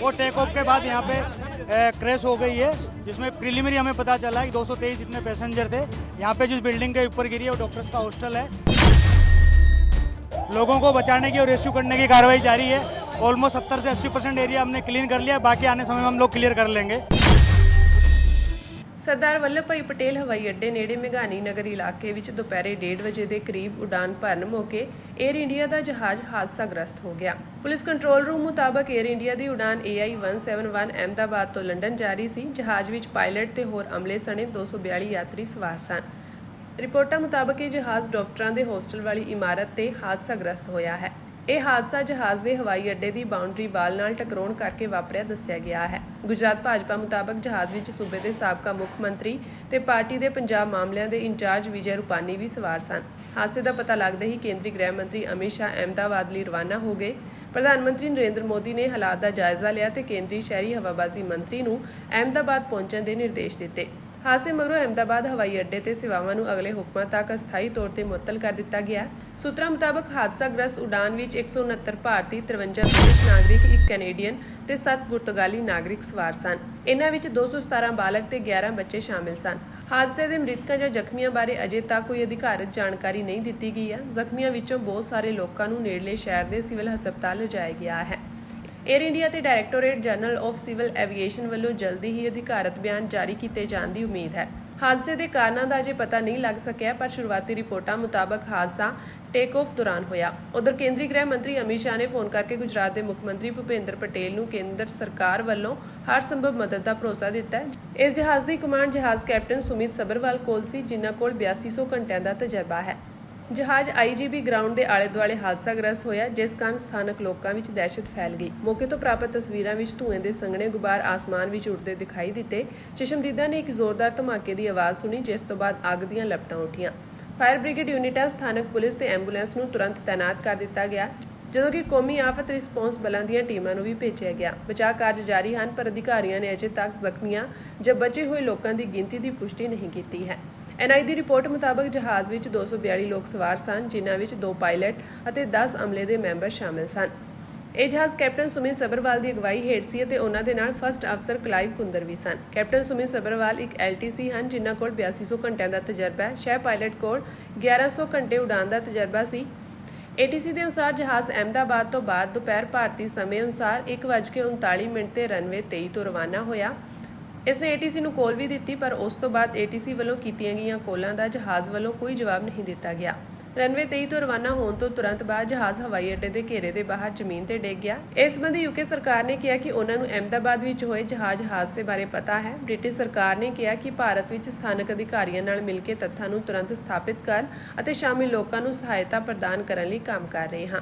वो take off के बाद यहाँ पे क्रैश हो गई है, जिसमें प्रिलिमिनरी हमें पता चला है कि 223 जितने पैसेंजर थे। यहाँ पे जिस बिल्डिंग के ऊपर गिरी है, वो डॉक्टर्स का हॉस्टल है। लोगों को बचाने की और रेस्क्यू करने की कार्रवाई जारी है। ऑलमोस्ट 70 से 80 परसेंट एरिया हमने क्लीन कर लिया, बाकी आने समय में हम लोग क्लियर कर लेंगे। ਸਰਦਾਰ ਵੱਲਭ ਭਾਈ ਪਟੇਲ ਹਵਾਈ ਅੱਡੇ ਨੇੜੇ ਮੇਘਾਨੀ ਨਗਰ ਇਲਾਕੇ ਵਿੱਚ ਦੁਪਹਿਰੇ 1:30 ਵਜੇ ਦੇ ਕਰੀਬ ਉਡਾਨ ਭਰਨ ਮੌਕੇ 에ਅਰ ਇੰਡੀਆ ਦਾ ਜਹਾਜ਼ ਹਾਦਸਾਗ੍ਰਸਤ ਹੋ ਗਿਆ। ਪੁਲਿਸ ਕੰਟਰੋਲ ਰੂਮ ਮੁਤਾਬਕ 에ਅਰ ਇੰਡੀਆ ਦੀ ਉਡਾਨ AI 171 ਅਹਿਮਦਾਬਾਦ ਤੋਂ ਲੰਡਨ ਜਾ ਰਹੀ ਸੀ। ਜਹਾਜ਼ ਵਿੱਚ ਪਾਇਲਟ ਤੇ ਹੋਰ ਅਮਲੇ ਸਣੇ 242 ਯਾਤਰੀ ਸਵਾਰ ਸਨ। ਰਿਪੋਰਟਾਂ ਮੁਤਾਬਕ ਇਹ ਜਹਾਜ਼ ਡਾਕਟਰਾਂ ਦੇ ਹੋਸਟਲ ਵਾਲੀ ਇਮਾਰਤ ਤੇ ਹਾਦਸਾਗ੍ਰਸਤ ਹੋਇਆ ਹੈ। ਇਹ ਹਾਦਸਾ ਜਹਾਜ਼ ਦੇ ਹਵਾਈ ਅੱਡੇ ਦੀ ਬਾਉਂਡਰੀ ਵਾਲ ਨਾਲ ਟਕਰਾਉਣ ਕਰਕੇ ਵਾਪਰਿਆ ਦੱਸਿਆ ਗਿਆ ਹੈ। ਗੁਜਰਾਤ ਭਾਜਪਾ ਮੁਤਾਬਕ ਜਹਾਜ਼ ਵਿੱਚ ਸੂਬੇ ਦੇ ਸਾਬਕਾ ਮੁੱਖ ਮੰਤਰੀ ਤੇ ਪਾਰਟੀ ਦੇ ਪੰਜਾਬ ਮਾਮਲਿਆਂ ਦੇ ਇੰਚਾਰਜ ਵਿਜੇ ਰੂਪਾਨੀ ਵੀ ਸਵਾਰ ਸਨ। ਹਾਦਸੇ ਦਾ ਪਤਾ ਲੱਗਦੇ ਹੀ ਕੇਂਦਰੀ ਗ੍ਰਹਿ ਮੰਤਰੀ ਅਮਿਤ ਸ਼ਾਹ ਅਹਿਮਦਾਬਾਦ ਲਈ ਰਵਾਨਾ ਹੋ ਗਏ। ਪ੍ਰਧਾਨ ਮੰਤਰੀ ਨਰਿੰਦਰ ਮੋਦੀ ਨੇ ਹਾਲਾਤ ਦਾ ਜਾਇਜ਼ਾ ਲਿਆ ਤੇ ਕੇਂਦਰੀ ਸ਼ਹਿਰੀ ਹਵਾਬਾਜ਼ੀ ਮੰਤਰੀ ਨੂੰ ਅਹਿਮਦਾਬਾਦ ਪਹੁੰਚਣ ਦੇ ਨਿਰਦੇਸ਼ ਦਿੱਤੇ। ਹਾਦਸੇ ਮਗਰੋਂ ਅਹਿਮਦਾਬਾਦ ਹਵਾਈ ਅੱਡੇ ਤੇ ਸੇਵਾਵਾਂ ਨੂੰ ਅਗਲੇ ਹੁਕਮਾਂ ਤੱਕ ਅਸਥਾਈ ਤੌਰ ਤੇ ਮੁਅੱਤਲ ਕਰ ਦਿੱਤਾ ਗਿਆ। ਹੈ। ਸੂਤਰਾਂ ਮੁਤਾਬਕ ਹਾਦਸਾਗ੍ਰਸਤ ਉਡਾਨ ਵਿੱਚ 169 ਭਾਰਤੀ 53 ਬ੍ਰਿਟਿਸ਼ ਨਾਗਰਿਕ, ਇੱਕ ਕੈਨੇਡੀਅਨ ਤੇ 7 ਪੁਰਤਗਾਲੀ ਨਾਗਰਿਕ ਸਵਾਰ ਸਨ। ਇਹਨਾਂ ਵਿੱਚ 217 ਬਾਲਗ ਤੇ 11 ਬੱਚੇ ਸ਼ਾਮਿਲ ਸਨ। ਹਾਦਸੇ ਦੇ ਮ੍ਰਿਤਕਾਂ ਜਾਂ ਜ਼ਖਮੀਆਂ ਬਾਰੇ ਅਜੇ ਤੱਕ ਕੋਈ ਅਧਿਕਾਰਤ ਜਾਣਕਾਰੀ ਨਹੀਂ ਦਿੱਤੀ ਗਈ ਹੈ। ਜ਼ਖਮੀਆਂ ਵਿੱਚੋਂ ਬਹੁਤ ਸਾਰੇ ਲੋਕਾਂ ਨੂੰ ਨੇੜਲੇ ਸ਼ਹਿਰ ਦੇ ਸਿਵਲ ਹਸਪਤਾਲ ਲਿਜਾਇਆ ਗਿਆ ਹੈ। 에ਅਰ ਇੰਡੀਆ ਤੇ directorate general of civil aviation ਵੱਲੋਂ ਜਲਦੀ ਹੀ ਅਧਿਕਾਰਤ ਬਿਆਨ ਜਾਰੀ ਕੀਤੇ ਜਾਣ ਦੀ ਉਮੀਦ ਹੈ। ਹਾਦਸੇ ਦੇ ਕਾਰਨਾਂ ਦਾ ਅਜੇ ਪਤਾ ਨਹੀਂ ਲੱਗ ਸਕਿਆ, ਪਰ ਸ਼ੁਰੂਆਤੀ ਰਿਪੋਰਟਾਂ ਮੁਤਾਬਕ ਹਾਦਸਾ ਟੇਕ ਆਫ ਦੌਰਾਨ ਹੋਇਆ। ਉਧਰ ਕੇਂਦਰੀ ਗ੍ਰਹਿ ਮੰਤਰੀ ਅਮਿਤ ਸ਼ਾਹ ਨੇ ਫੋਨ ਕਰਕੇ ਗੁਜਰਾਤ ਦੇ ਮੁੱਖ ਮੰਤਰੀ ਭੁਪੇਂਦਰ ਪਟੇਲ ਨੂੰ ਕੇਂਦਰ ਸਰਕਾਰ ਵੱਲੋਂ ਹਰ ਸੰਭਵ ਮਦਦ ਦਾ ਭਰੋਸਾ ਦਿੱਤਾ ਹੈ। ਇਸ ਜਹਾਜ਼ ਦੀ ਕਮਾਂਡ ਜਹਾਜ਼ ਕੈਪਟਨ ਸੁਮਿਤ ਸਬਰਵਾਲ ਕੋਲ ਸੀ, ਜਿਨ੍ਹਾਂ ਕੋਲ 8200 ਘੰਟਿਆਂ ਦਾ ਤਜਰਬਾ ਹੈ। ਜਹਾਜ਼ ਆਈਜੀਬੀ ਗਰਾਊਂਡ ਦੇ ਆਲੇ-ਦੁਆਲੇ ਹਾਦਸਾਗ੍ਰਸਤ ਹੋਇਆ, ਜਿਸ ਕਾਰਨ ਸਥਾਨਕ ਲੋਕਾਂ ਵਿੱਚ ਦਹਿਸ਼ਤ ਫੈਲ ਗਈ। ਮੌਕੇ ਤੋਂ ਪ੍ਰਾਪਤ ਤਸਵੀਰਾਂ ਵਿੱਚ ਧੂਏ ਦੇ ਸੰਘਣੇ ਗੁਬਾਰ ਆਸਮਾਨ ਵਿੱਚ ਉੱਡਦੇ ਦਿਖਾਈ ਦਿੱਤੇ। ਚਸ਼ਮਦੀਦਾ ਨੇ ਇੱਕ ਜ਼ੋਰਦਾਰ ਧਮਾਕੇ ਦੀ ਆਵਾਜ਼ ਸੁਣੀ, ਜਿਸ ਤੋਂ ਬਾਅਦ ਅੱਗ ਦੀਆਂ ਲਪਟਾਂ ਉੱਠੀਆਂ। ਫਾਇਰ ਬ੍ਰਿਗੇਡ ਯੂਨਿਟਾਂ, ਸਥਾਨਕ ਪੁਲਿਸ ਤੇ ਐਂਬੂਲੈਂਸ ਨੂੰ ਤੁਰੰਤ ਤਾਇਨਾਤ ਕਰ ਦਿੱਤਾ ਗਿਆ, ਜਦੋਂ ਕਿ ਕੌਮੀ ਆਫਤ ਰਿਸਪੌਂਸ ਬਲਾਂ ਦੀਆਂ ਟੀਮਾਂ ਨੂੰ ਵੀ ਭੇਜਿਆ ਗਿਆ। ਬਚਾਅ ਕਾਰਜ ਜਾਰੀ ਹਨ, ਪਰ ਅਧਿਕਾਰੀਆਂ ਨੇ ਅਜੇ ਤੱਕ ਜ਼ਖਮੀਆਂ ਜਾਂ ਬਚੇ ਹੋਏ ਲੋਕਾਂ ਦੀ ਗਿਣਤੀ ਦੀ ਪੁਸ਼ਟੀ ਨਹੀਂ ਕੀਤੀ ਹੈ। ਐਨਆਈ ਦੀ ਰਿਪੋਰਟ ਮੁਤਾਬਕ ਜਹਾਜ਼ ਵਿੱਚ 242 ਲੋਕ ਸਵਾਰ ਸਨ, ਜਿਨ੍ਹਾਂ ਵਿੱਚ ਦੋ ਪਾਇਲਟ ਅਤੇ 10 ਅਮਲੇ ਦੇ ਮੈਂਬਰ ਸ਼ਾਮਿਲ ਸਨ। ਇਹ ਜਹਾਜ਼ ਕੈਪਟਨ ਸੁਮਿਤ ਸਬਰਵਾਲ ਦੀ ਅਗਵਾਈ ਹੇਠ ਸੀ ਅਤੇ ਉਹਨਾਂ ਦੇ ਨਾਲ ਫਸਟ ਅਫਸਰ ਕਲਾਈਵ ਕੁੰਦਰ ਵੀ ਸਨ। ਕੈਪਟਨ ਸੁਮਿਤ ਸਬਰਵਾਲ ਇੱਕ ਐਲਟੀਸੀ ਹਨ, ਜਿਨ੍ਹਾਂ ਕੋਲ 8200 ਘੰਟਿਆਂ ਦਾ ਤਜਰਬਾ ਹੈ। ਸ਼ਹਿ ਪਾਇਲਟ ਕੋਲ 1100 ਘੰਟੇ ਉਡਾਨ ਦਾ ਤਜਰਬਾ ਸੀ। ਏਟੀਸੀ ਦੇ ਅਨੁਸਾਰ ਜਹਾਜ਼ ਅਹਿਮਦਾਬਾਦ ਤੋਂ ਬਾਅਦ ਦੁਪਹਿਰ ਭਾਰਤੀ ਸਮੇਂ ਅਨੁਸਾਰ 1:39 ਮਿੰਟ ਤੇ ਰਨਵੇ 23 ਤੋਂ ਰਵਾਨਾ ਹੋਇਆ। ਇਸ ਨੇ ਏਟੀਸੀ ਨੂੰ ਕੋਲ ਵੀ ਦਿੱਤੀ, ਪਰ ਉਸ ਤੋਂ ਬਾਅਦ ਏਟੀਸੀ ਵੱਲੋਂ ਕੀਤੀਆਂ ਗਈਆਂ ਕੋਲਾਂ ਦਾ ਜਹਾਜ਼ ਵੱਲੋਂ ਕੋਈ ਜਵਾਬ ਨਹੀਂ ਦਿੱਤਾ ਗਿਆ। ਰਨਵੇ 23 ਤੋਂ ਰਵਾਨਾ ਹੋਣ ਤੋਂ ਤੁਰੰਤ ਬਾਅਦ ਜਹਾਜ਼ ਹਵਾਈ ਅੱਡੇ ਦੇ ਘੇਰੇ ਦੇ ਬਾਹਰ ਜ਼ਮੀਨ ਤੇ ਡਿੱਗ ਗਿਆ। ਇਸ ਸੰਬੰਧੀ ਯੂਕੇ ਸਰਕਾਰ ਨੇ ਕਿਹਾ ਕਿ ਉਹਨਾਂ ਨੂੰ ਅਹਿਮਦਾਬਾਦ ਵਿੱਚ ਹੋਏ ਜਹਾਜ਼ ਹਾਦਸੇ ਬਾਰੇ ਪਤਾ ਹੈ। ਬ੍ਰਿਟਿਸ਼ ਸਰਕਾਰ ਨੇ ਕਿਹਾ ਕਿ ਭਾਰਤ ਵਿੱਚ ਸਥਾਨਕ ਅਧਿਕਾਰੀਆਂ ਨਾਲ ਮਿਲ ਕੇ ਤੱਥਾਂ ਨੂੰ ਤੁਰੰਤ ਸਥਾਪਿਤ ਕਰਨ ਅਤੇ ਸ਼ਾਮਿਲ ਲੋਕਾਂ ਨੂੰ ਸਹਾਇਤਾ ਪ੍ਰਦਾਨ ਕਰਨ ਲਈ ਕੰਮ ਕਰ ਰਹੇ ਹਾਂ।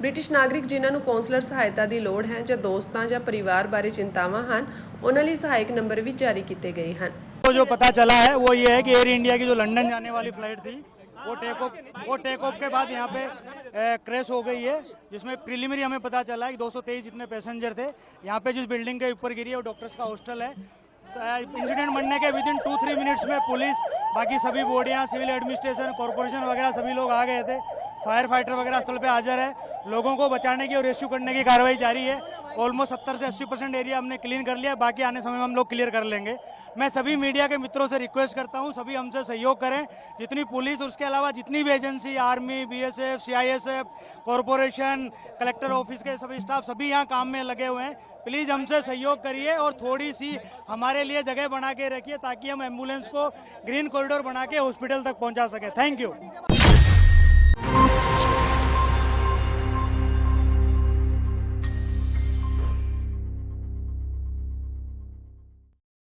ਬ੍ਰਿਟਿਸ਼ ਨਾਗਰਿਕ ਜਿਨ੍ਹਾਂ ਨੂੰ ਕੌਂਸਲਰ ਸਹਾਇਤਾ ਦੀ ਲੋੜ ਹੈ ਜਾਂ ਦੋਸਤਾਂ ਜਾਂ ਪਰਿਵਾਰ ਬਾਰੇ ਚਿੰਤਾਵਾਂ ਹਨ ਉਹਨਾਂ ਲਈ ਸਹਾਇਕ ਨੰਬਰ ਵੀ ਜਾਰੀ ਕੀਤੇ ਗਏ ਹਨ तो जो पता चला है वो ये है कि एयर इंडिया की जो लंदन जाने वाली फ्लाइट थी वो टेक ऑफ वो टेक ऑफ के बाद यहाँ पे क्रैश हो गई है जिसमें प्रिलिमिनरी हमें पता चला है कि 223 जितने पैसेंजर थे यहाँ पे जिस बिल्डिंग के ऊपर गिरी है वो डॉक्टर्स का हॉस्टल है इंसिडेंट बनने के within two three minutes में पुलिस बाकी सभी बॉडियाँ सिविल एडमिनिस्ट्रेशन कॉरपोरेशन वगैरह सभी लोग आ गए थे फायर फाइटर वगैरह स्थल पे हाजिर है। लोगों को बचाने की और रेस्क्यू करने की कार्रवाई जारी है। ऑलमोस्ट 70 से 80 परसेंट एरिया हमने क्लीन कर लिया। बाकी आने समय में हम लोग क्लियर कर लेंगे। मैं सभी मीडिया के मित्रों से रिक्वेस्ट करता हूँ, सभी हमसे सहयोग करें। जितनी पुलिस उसके अलावा जितनी भी agency army BSF CISF corporation collector office के सभी स्टाफ सभी यहाँ काम में लगे हुए हैं। प्लीज़ हमसे सहयोग करिए और थोड़ी सी हमारे लिए जगह बना के रखिए ताकि हम एंबुलेंस को ग्रीन कॉरिडोर बना के हॉस्पिटल तक पहुँचा सकें। Thank you